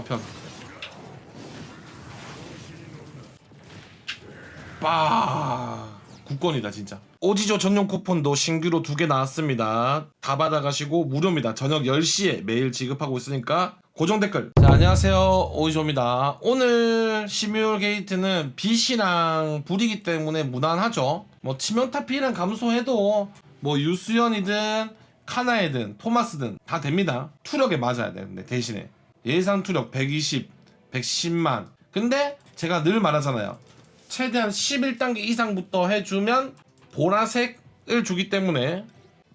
파편 빠. 국권이다 진짜. 오지조 전용 쿠폰도 신규로 두 개 나왔습니다. 다 받아가시고 무료입니다. 저녁 10시에 매일 지급하고 있으니까 고정 댓글. 자 안녕하세요. 오지조입니다. 오늘 시뮬 게이트는 빛이랑 불이기 때문에 무난하죠. 뭐 치명타 피해량 감소해도 뭐 유수연이든 카나이든 토마스든 다 됩니다. 투력에 맞아야 되는데 대신에 예상 투력 120 110만 근데 제가 늘 말하잖아요 최대한 11단계 이상부터 해주면 보라색을 주기 때문에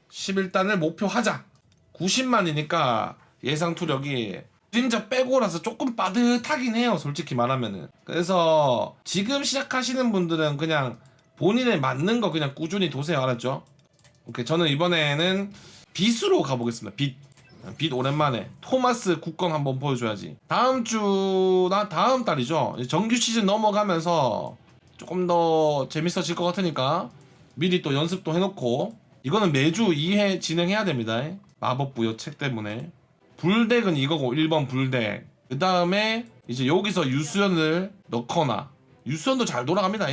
11단을 목표하자 90만이니까 예상 투력이 진짜 빼고라서 조금 빠듯하긴 해요 솔직히 말하면은 그래서 지금 시작하시는 분들은 그냥 본인에 맞는 거 그냥 꾸준히 도세요 알았죠? 오케이 저는 이번에는 빛으로 가보겠습니다 빛. 빛 오랜만에. 토마스 국건 한번 보여줘야지. 다음 주나 다음 달이죠? 정규 시즌 넘어가면서 조금 더 재밌어질 것 같으니까 미리 또 연습도 해놓고 이거는 매주 2회 진행해야 됩니다. 마법 부여 책 때문에. 불덱은 이거고 1번 불덱. 그 다음에 이제 여기서 유수연을 넣거나 유수연도 잘 돌아갑니다.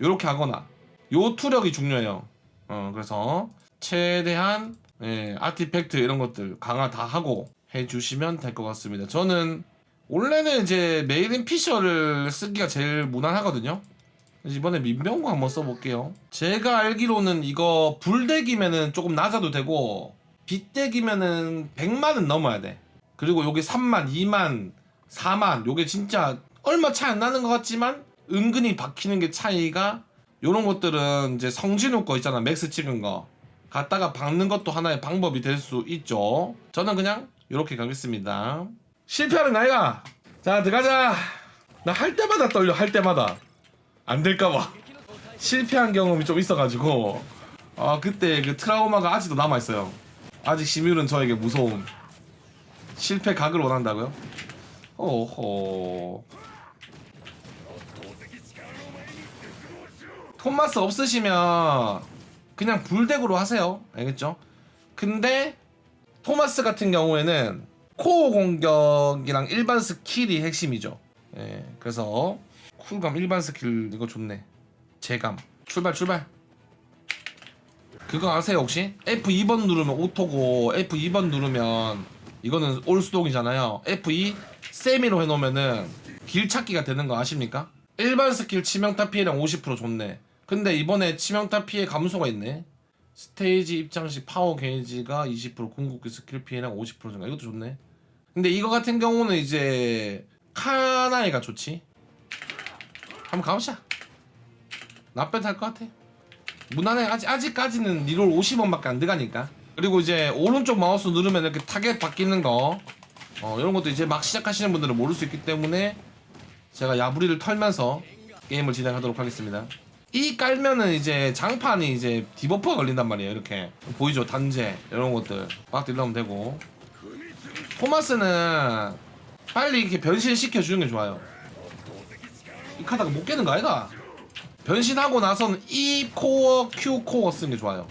요렇게 하거나. 요 투력이 중요해요. 어 그래서 최대한 예, 아티팩트 이런 것들 강화 다 하고 해주시면 될 것 같습니다. 저는 원래는 이제 메이린 피셔를 쓰기가 제일 무난하거든요. 이번에 민병구 한번 써볼게요. 제가 알기로는 이거 불덱이면은 조금 낮아도 되고 빗덱이면은 100만은 넘어야 돼. 그리고 요게 3만 2만 4만 요게 진짜 얼마 차이 안 나는 것 같지만 은근히 박히는 게 차이가 요런 것들은 이제 성진우 거 있잖아. 맥스 찍은 거 갖다가 박는 것도 하나의 방법이 될 수 있죠. 저는 그냥 요렇게 가겠습니다. 실패하는 나이가. 자 들어가자. 나 할 때마다 떨려 할 때마다. 안 될까봐. 실패한 경험이 좀 있어가지고. 아 그때 그 트라우마가 아직도 남아 있어요. 아직 시뮬은 저에게 무서움. 실패 각을 원한다고요? 오호. 톰마스 없으시면 그냥 불덱으로 하세요. 알겠죠? 근데 토마스 같은 경우에는 코어 공격이랑 일반 스킬이 핵심이죠. 예, 그래서 쿨감 일반 스킬 이거 좋네. 재감. 출발 출발. 그거 아세요 혹시? F2번 누르면 오토고 F2번 누르면 이거는 올수동이잖아요. F2 세미로 해놓으면은 길 찾기가 되는 거 아십니까? 일반 스킬 치명타 피해량 50% 좋네 근데 이번에 치명타 피해 감소가 있네. 스테이지 입장 시 파워 게이지가 20% 궁극기 스킬 피해량 50% 증가. 이것도 좋네. 근데 이거 같은 경우는 이제 카나이가 좋지? 한번 가보자. 나쁘지 할것 같아. 무난해. 아직, 아직까지는 리롤 50원밖에 안 들어가니까. 그리고 이제 오른쪽 마우스 누르면 이렇게 타겟 바뀌는 거. 어, 이런 것도 이제 막 시작하시는 분들은 모를 수 있기 때문에 제가 야부리를 털면서 게임을 진행하도록 하겠습니다 이 깔면은 이제 장판이 이제 디버프가 걸린단 말이에요 이렇게. 보이죠? 단제 이런 것들. 막 딜러면 되고. 토마스는 빨리 이렇게 변신시켜 주는 게 좋아요. 이 카드가 못 깨는 거 아이가? 변신하고 나서는 E 코어 Q 코어 쓰는 게 좋아요.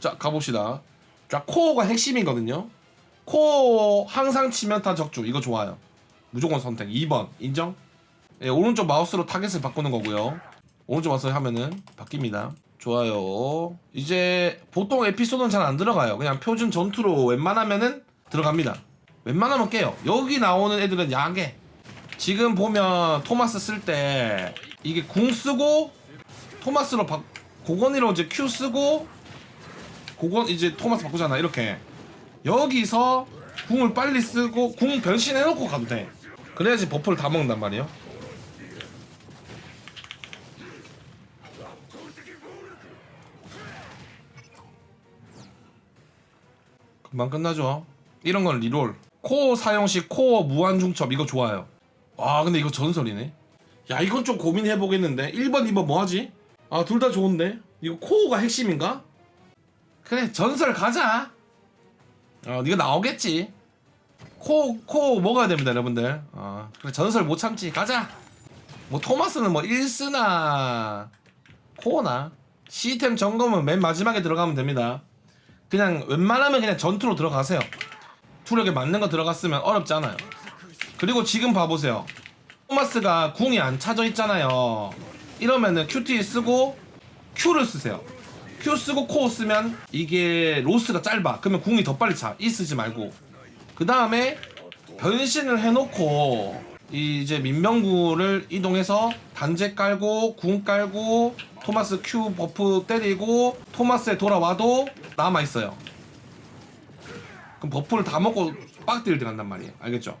자 가봅시다. 자 코어가 핵심이거든요. 코어 항상 치명타 적중 이거 좋아요. 무조건 선택. 2번. 인정? 예, 오른쪽 마우스로 타겟을 바꾸는 거고요 오른쪽 마우스 하면은 바뀝니다. 좋아요. 이제 보통 에피소드는 잘 안 들어가요. 그냥 표준 전투로 웬만하면은 들어갑니다. 웬만하면 깨요. 여기 나오는 애들은 약해 지금 보면 토마스 쓸 때 이게 궁 쓰고 토마스로 바 고건이로 이제 Q 쓰고 고건 이제 토마스 바꾸잖아 이렇게. 여기서 궁을 빨리 쓰고 궁 변신해놓고 가도 돼. 그래야지 버프를 다 먹는단 말이에요 금방 끝나죠. 이런 건 리롤. 코어 사용 시 코어 무한 중첩 이거 좋아요. 와 근데 이거 전설이네. 야 이건 좀 고민해 보겠는데. 1번 2번 뭐 하지? 아 둘 다 좋은데. 이거 코어가 핵심인가? 그래 전설 가자. 어 이거 나오겠지. 코어 코어 먹어야 됩니다 여러분들. 어 그래 전설 못 참지. 가자. 뭐 토마스는 뭐 1스나 코어나 시스템 점검은 맨 마지막에 들어가면 됩니다 그냥 웬만하면 그냥 전투로 들어가세요 투력에 맞는 거 들어갔으면 어렵지 않아요 그리고 지금 봐보세요. 토마스가 궁이 안 차져 있잖아요. 이러면은 QT 쓰고 Q를 쓰세요. Q 쓰고 코어 쓰면 이게 로스가 짧아. 그러면 궁이 더 빨리 차. E 쓰지 말고. 그 다음에 변신을 해놓고 이제 민명구를 이동해서 단제 깔고 궁 깔고 토마스 Q 버프 때리고 토마스에 돌아와도 남아 있어요. 그럼 버프를 다 먹고 빡딜 들어간단 말이에요. 알겠죠?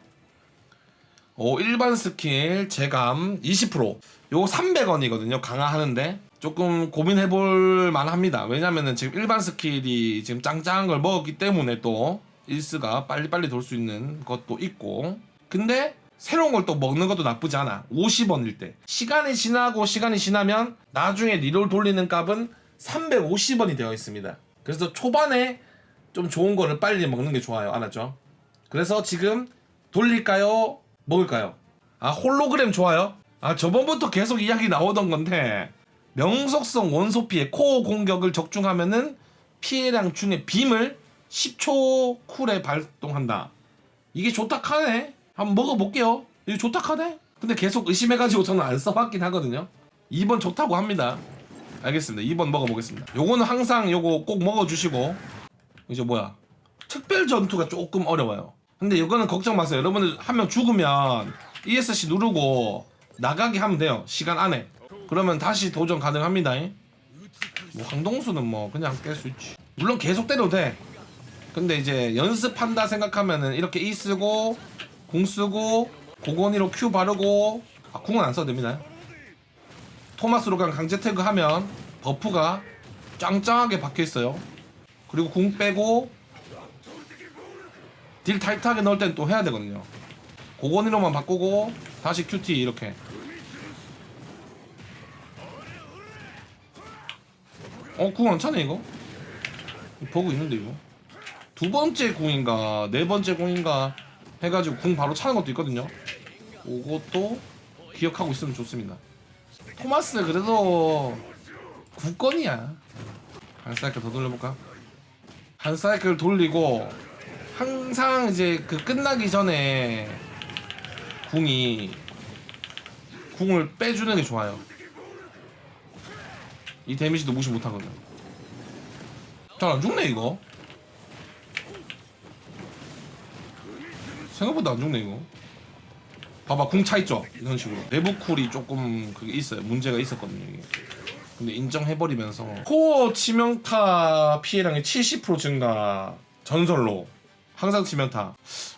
오, 일반 스킬 제감 20% 요거 300원이거든요. 강화하는데 조금 고민해 볼 만합니다. 왜냐면은 지금 일반 스킬이 지금 짱짱한 걸 먹었기 때문에 또 일스가 빨리빨리 돌 수 있는 것도 있고 근데 새로운 걸 또 먹는 것도 나쁘지 않아 50원일 때 시간이 지나고 시간이 지나면 나중에 리롤 돌리는 값은 350원이 되어 있습니다 그래서 초반에 좀 좋은 거를 빨리 먹는 게 좋아요 알았죠? 그래서 지금 돌릴까요? 먹을까요? 아 홀로그램 좋아요? 아 저번부터 계속 이야기 나오던 건데 명속성 원소 피해 코어 공격을 적중하면은 피해량 중에 빔을 10초 쿨에 발동한다. 이게 좋다 카네. 한번 먹어볼게요. 이게 좋다 카네. 근데 계속 의심해가지고 저는 안 써봤긴 하거든요. 2번 좋다고 합니다. 알겠습니다. 2번 먹어보겠습니다. 요거는 항상 요거 꼭 먹어주시고 이제 뭐야 특별 전투가 조금 어려워요. 근데 이거는 걱정 마세요. 여러분들 한 명 죽으면 ESC 누르고 나가게 하면 돼요. 시간 안에. 그러면 다시 도전 가능합니다. 뭐 황동수는 뭐 그냥 깰 수 있지. 물론 계속 때려도 돼. 근데 이제 연습한다 생각하면은 이렇게 E 쓰고 공 쓰고 고건이로 Q 바르고 아 궁은 안 써도 됩니다. 토마스로 그냥 강제 태그 하면 버프가 짱짱하게 박혀 있어요. 그리고 궁 빼고 딜 타이트하게 넣을 땐 또 해야 되거든요. 고건이로만 바꾸고 다시 QT 이렇게. 어, 궁 안 차네 이거. 버그 있는데 이거. 두 번째 궁인가 네 번째 궁인가 해가지고 궁 바로 차는 것도 있거든요. 그것도 기억하고 있으면 좋습니다. 토마스 그래도 국건이야. 한 사이클 더 돌려볼까? 한 사이클 돌리고 항상 이제 그 끝나기 전에 궁이 궁을 빼주는 게 좋아요. 이 데미지도 무시 못하거든. 잘 안 죽네 이거. 생각보다 안 죽네 이거. 봐봐 궁 차 있죠? 이런 식으로. 내부 쿨이 조금 그게 있어요. 문제가 있었거든요 이게. 근데 인정해버리면서. 코어 치명타 피해량이 70% 증가 전설로 항상 치명타.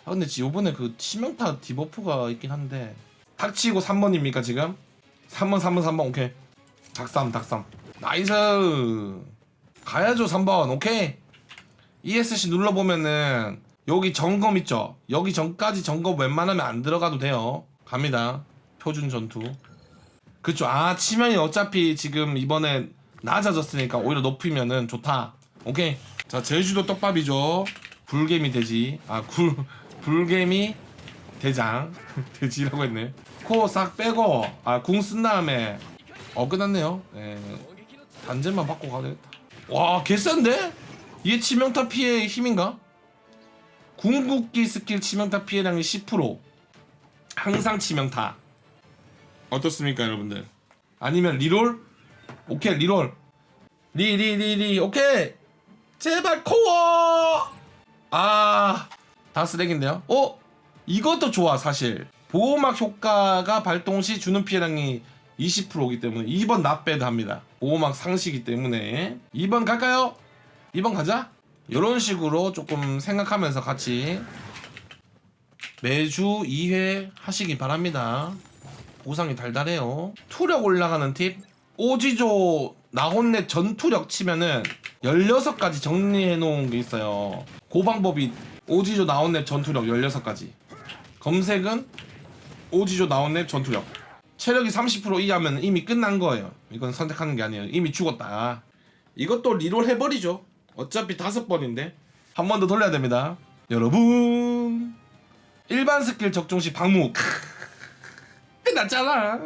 아 근데 지- 요번에 그 치명타 디버프가 있긴 한데. 닥치고 3번입니까 지금? 3번 3번 3번 오케이. 닭삼 닭삼. 나이스. 가야죠 3번. 오케이. ESC 눌러보면은 여기 점검 있죠? 여기 전까지 점검 웬만하면 안 들어가도 돼요. 갑니다. 표준 전투. 그쵸. 아 치명이 어차피 지금 이번에 낮아졌으니까 오히려 높이면은 좋다. 오케이. 자 제주도 떡밥이죠. 불개미 돼지. 아 굴, 불개미 대장. 돼지라고 했네. 코어 싹 빼고 아 궁 쓴 다음에 어 끝났네요. 예. 단제만 받고 가야 되겠다. 와 개싼데? 이게 치명타 피해 힘인가? 궁극기 스킬 치명타 피해량이 10% 항상 치명타. 어떻습니까 여러분들? 아니면 리롤? 오케이 리롤. 리 리 리 리. 오케이. 제발 코어! 아다 쓰레기인데요? 어? 이것도 좋아 사실. 보호막 효과가 발동 시 주는 피해량이 20%이기 때문에 2번 나빼드 합니다. 보호막 상시기 때문에. 2번 갈까요? 2번 가자 이런 식으로 조금 생각하면서 같이 매주 2회 하시기 바랍니다. 보상이 달달해요. 투력 올라가는 팁. 오지조 나혼넷 전투력 치면은 16가지 정리해 놓은 게 있어요. 그 방법이 오지조 나혼넷 전투력 16가지. 검색은 오지조 나혼넷 전투력. 체력이 30% 이하면 이미 끝난 거예요. 이건 선택하는 게 아니에요. 이미 죽었다. 이것도 리롤 해버리죠. 어차피 다섯 번인데 한 번 더 돌려야 됩니다. 여러분 일반 스킬 적중 시 방무 크, 끝났잖아.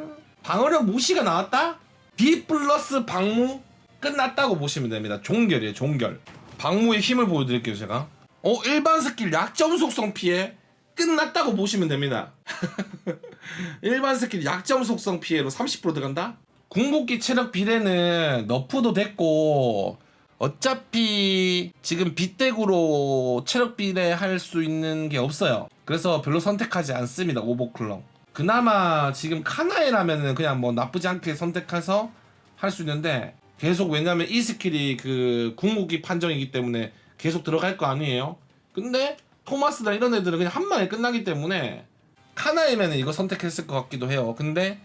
방어력 무시가 나왔다. B 플러스 방무 끝났다고 보시면 됩니다. 종결이에요. 종결. 방무의 힘을 보여드릴게요 제가. 어 일반 스킬 약점 속성 피해 끝났다고 보시면 됩니다. 일반 스킬 약점 속성 피해로 30% 들어간다? 궁극기 체력 비례는 너프도 됐고 어차피 지금 빗대구로 체력 비례 할 수 있는 게 없어요. 그래서 별로 선택하지 않습니다. 오버클럭. 그나마 지금 카나에라면은 그냥 뭐 나쁘지 않게 선택해서 할 수 있는데 계속 왜냐면 이 스킬이 그 궁극기 판정이기 때문에 계속 들어갈 거 아니에요. 근데 토마스나 이런 애들은 그냥 한 방에 끝나기 때문에 카나이면은 이거 선택했을 것 같기도 해요. 근데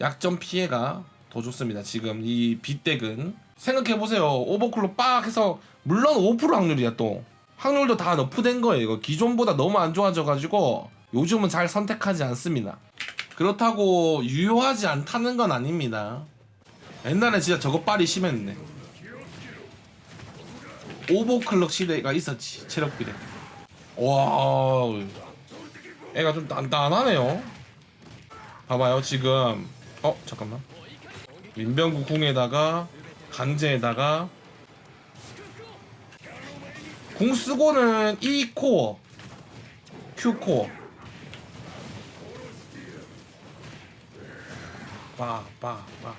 약점 피해가 더 좋습니다. 지금 이 빗덱은 생각해 보세요. 오버클로 빡 해서 물론 5% 확률이야 또 확률도 다 너프된 거예요. 이거 기존보다 너무 안 좋아져가지고 요즘은 잘 선택하지 않습니다. 그렇다고 유효하지 않다는 건 아닙니다. 옛날에 진짜 저거 빨이 심했네. 오버클럭 시대가 있었지 체력 비례. 와, 애가 좀 단단하네요. 봐봐요 지금. 어 잠깐만. 민병구 궁에다가 강제에다가 궁 쓰고는 E 코어, Q 코어. 빠, 빠, 빠.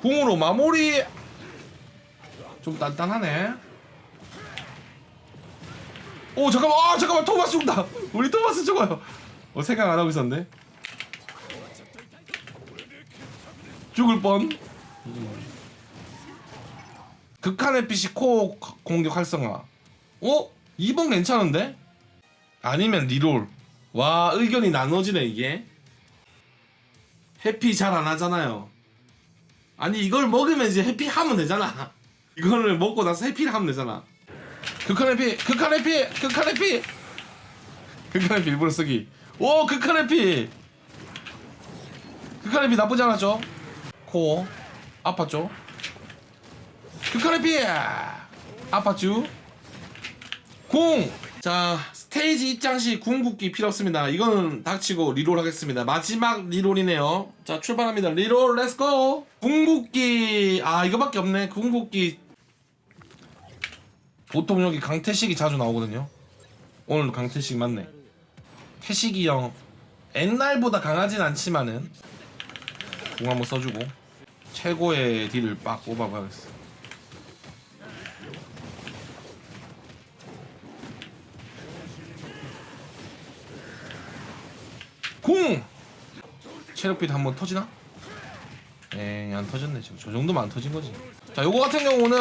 궁으로 마무리. 좀 단단하네. 오 잠깐만, 아 잠깐만 토마스 죽다. 우리 토마스 죽어요. 어 생각 안 하고 있었네. 죽을 뻔. 극한의 빛이 코 공격 활성화. 어? 2번 괜찮은데? 아니면 리롤. 와 의견이 나눠지네 이게. 해피 잘 안 하잖아요. 아니 이걸 먹으면 이제 해피 하면 되잖아. 이거를 먹고 나서 해피를 하면 되잖아. 극한 해피, 극한 해피, 극한 해피. 극한 해피 일부러 쓰기. 오 극한 해피. 극한 해피 나쁘지 않았죠? 코어 아팠죠? 극한 해피 아팠죠? 공! 자 스테이지 입장 시 궁극기 필요 없습니다. 이거는 닥치고 리롤 하겠습니다. 마지막 리롤이네요. 자 출발합니다. 리롤 렛츠고 궁극기. 아 이거밖에 없네. 궁극기. 보통 여기 강태식이 자주 나오거든요. 오늘 강태식 맞네. 태식이 형 옛날보다 강하진 않지만은 공 한번 써주고. 최고의 딜을 빡 뽑아봐야겠어. 공! 체력빛 한번 터지나? 에이 안 터졌네 지금. 저 정도면 안 터진 거지. 자 요거 같은 경우는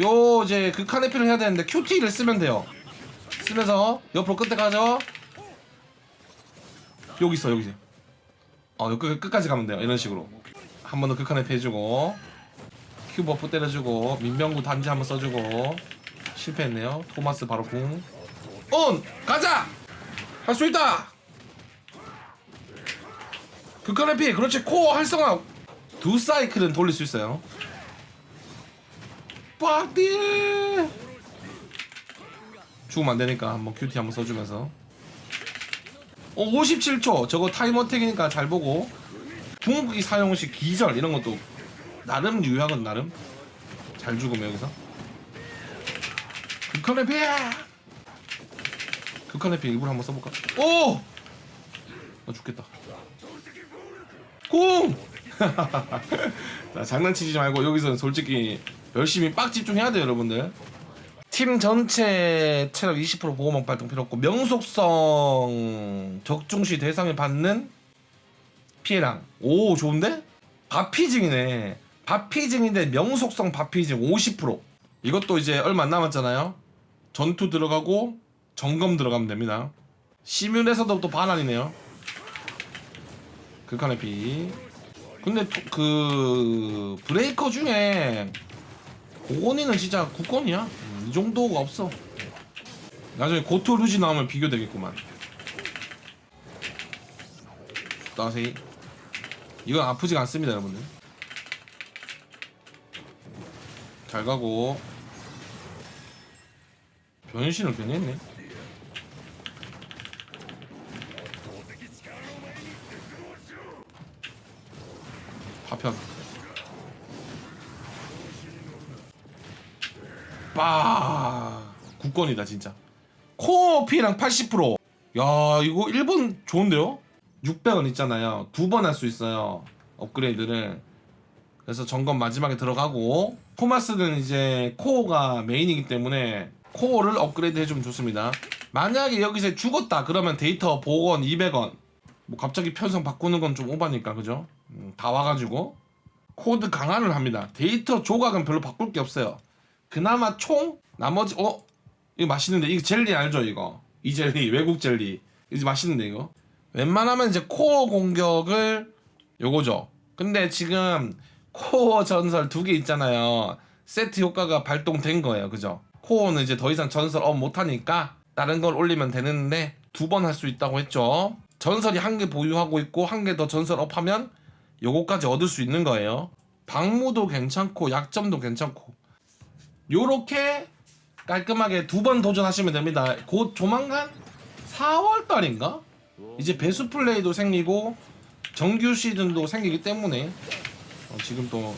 요 이제 극한 회피를 해야 되는데 QT를 쓰면 돼요. 쓰면서 옆으로 끝에 가죠. 여기 있어 여기 있어 어 끝, 끝까지 가면 돼요. 이런 식으로. 한 번 더 극한 회피 해주고 큐 버프 때려주고 민병구 단지 한번 써주고. 실패했네요. 토마스 바로 궁. 온! 가자! 할 수 있다! 극한 회피! 그렇지. 코어 활성화! 두 사이클은 돌릴 수 있어요. 빡디 죽으면 안 되니까 한번 큐티 한번 써주면서 어 57초. 저거 타이머 택이니까 잘 보고. 궁극기 사용 시 기절 이런 것도 나름 유효하건 나름. 잘 죽으면 여기서. 극한 회피 극한 회피 일부러 한번 써볼까? 오! 나 죽겠다. 공! 자, 장난치지 말고 여기서는 솔직히 열심히 빡 집중해야 돼요, 여러분들. 팀 전체 체력 20% 보호막 발동 필요 없고 명속성 적중시 대상을 받는 피해량. 오, 좋은데? 바피징이네. 바피징인데 명속성 바피징 50%. 이것도 이제 얼마 안 남았잖아요. 전투 들어가고 점검 들어가면 됩니다. 시뮬에서도 또 반환이네요. 극한의 피. 근데 토- 그 브레이커 중에 고건이는 진짜 국건이야. 음, 이 정도가 없어. 나중에 고토 루지 나오면 비교되겠구만. 따세이. 이건 아프지가 않습니다, 여러분들. 잘 가고. 변신을 괜히 했네. 파편 빠 국건이다 진짜 코어 피랑 80%. 야 이거 1번 좋은데요? 600원 있잖아요. 두 번 할 수 있어요. 업그레이드를. 그래서 점검 마지막에 들어가고 토마스는 이제 코어가 메인이기 때문에 코어를 업그레이드 해주면 좋습니다. 만약에 여기서 죽었다 그러면 데이터 복원 200원. 뭐 갑자기 편성 바꾸는 건 좀 오바니까 그죠? 음, 다 와가지고 코드 강화를 합니다. 데이터 조각은 별로 바꿀 게 없어요. 그나마 총 나머지 어 이거 맛있는데 이거 젤리 알죠 이거 이 젤리 외국 젤리 이거 맛있는데 이거 웬만하면 이제 코어 공격을 요거죠. 근데 지금 코어 전설 두 개 있잖아요. 세트 효과가 발동된 거예요. 그죠? 코어는 이제 더 이상 전설 업 못하니까 다른 걸 올리면 되는데 두 번 할 수 있다고 했죠. 전설이 한 개 보유하고 있고 한 개 더 전설 업하면 요거까지 얻을 수 있는 거예요. 방무도 괜찮고 약점도 괜찮고 요렇게 깔끔하게 두 번 도전하시면 됩니다. 곧 조만간 4월 달인가? 이제 배수 플레이도 생기고 정규 시즌도 생기기 때문에 어, 지금 또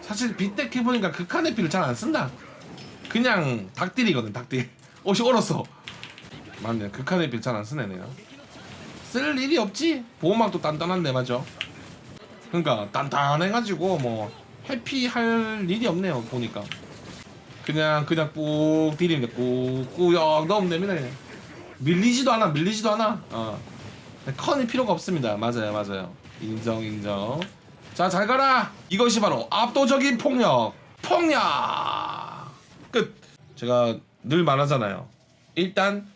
사실 빗덱 해보니까 극한의 피를 잘 안 쓴다. 그냥 닭딜이거든 닭딜. 옷이 얼었어. 맞네 극한의 피를 잘안 쓰네 내가. 쓸 일이 없지. 보호막도 단단한데 맞죠? 그러니까 단단해가지고 뭐 해피할 일이 없네요 보니까. 그냥 그냥 꾹 디리는데 꾹꾹역 넣으면 됩니다 그냥. 밀리지도 않아 밀리지도 않아. 어. 컨이 필요가 없습니다. 맞아요 맞아요. 인정 인정. 자 잘 가라. 이것이 바로 압도적인 폭력. 폭력! 끝. 제가 늘 말하잖아요. 일단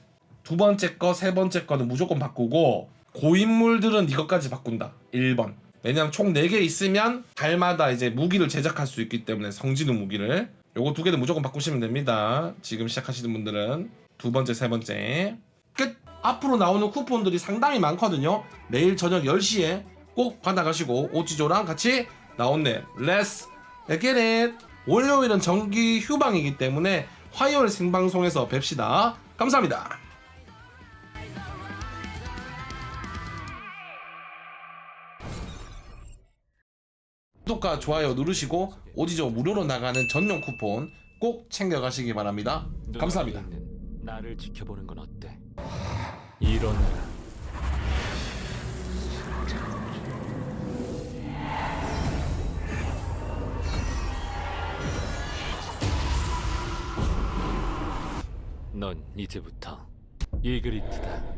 두 번째 거 세 번째 거는 무조건 바꾸고 고인물들은 이것까지 바꾼다. 1번. 왜냐면 총 4개 있으면 달마다 이제 무기를 제작할 수 있기 때문에 성진우 무기를 요거 두 개는 무조건 바꾸시면 됩니다. 지금 시작하시는 분들은 두 번째 세 번째. 끝! 앞으로 나오는 쿠폰들이 상당히 많거든요. 내일 저녁 10시에 꼭 받아가시고 오지조랑 같이 나온네. 렛츠 get it! 월요일은 정기 휴방이기 때문에 화요일 생방송에서 뵙시다. 감사합니다 구독과 좋아요 누르시고 오지조 무료로 나가는 전용 쿠폰 꼭 챙겨가시기 바랍니다 감사합니다 눈앞에 있는 나를 지켜보는 건 어때? 일어나라. 넌 이제부터 이그리트다.